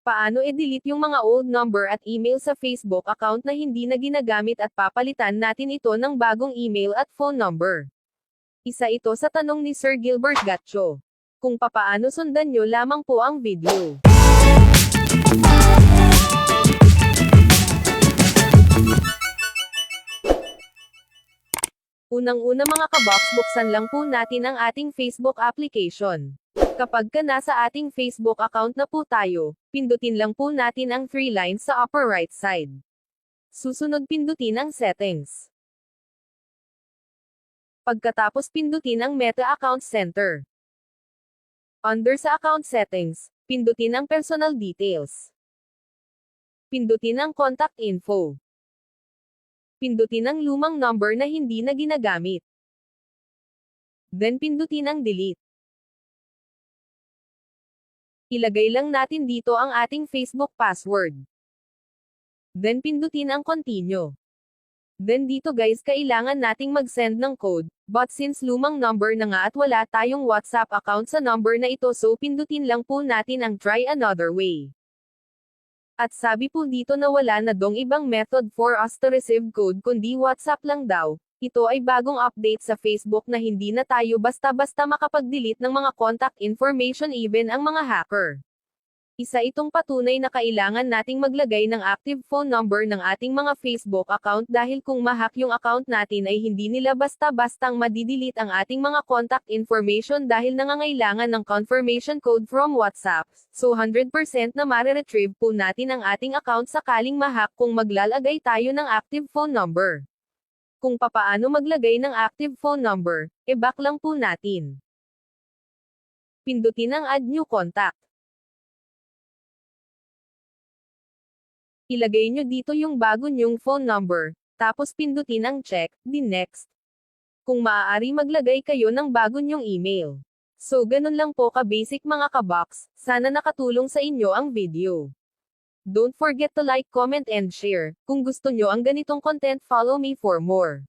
Paano i-delete yung mga old number at email sa Facebook account na hindi na ginagamit at papalitan natin ito ng bagong email at phone number? Isa ito sa tanong ni Sir Gilbert Gatcho. Kung papaano sundan nyo lamang po ang video. Unang-una mga kabox buksan lang po natin ang ating Facebook application. Kapag ka nasa ating Facebook account na po tayo, pindutin lang po natin ang three lines sa upper right side. Susunod pindutin ang settings. Pagkatapos pindutin ang Meta Account Center. Under sa account settings, pindutin ang personal details. Pindutin ang contact info. Pindutin ang lumang number na hindi na ginagamit. Then pindutin ang delete. Ilagay lang natin dito ang ating Facebook password. Then pindutin ang continue. Then dito guys kailangan nating mag-send ng code, but since lumang number na nga at wala tayong WhatsApp account sa number na ito so pindutin lang po natin ang try another way. At sabi po dito na wala na dong ibang method for us to receive code kundi WhatsApp lang daw. Ito ay bagong update sa Facebook na hindi na tayo basta-basta makapag-delete ng mga contact information even ang mga hacker. Isa itong patunay na kailangan nating maglagay ng active phone number ng ating mga Facebook account dahil kung mahack yung account natin ay hindi nila basta-bastang madidelete ang ating mga contact information dahil nangangailangan ng confirmation code from WhatsApp. So 100% na mare-retrieve po natin ang ating account sakaling mahack kung maglalagay tayo ng active phone number. Kung papaano maglagay ng active phone number, e-back lang po natin. Pindutin ang Add New Contact. Ilagay nyo dito yung bago nyong phone number, tapos pindutin ang check, di next. Kung maaari maglagay kayo ng bago nyong email. So ganun lang po ka-basic mga kabox, sana nakatulong sa inyo ang video. Don't forget to like, comment and share. Kung gusto nyo ang ganitong content follow me for more.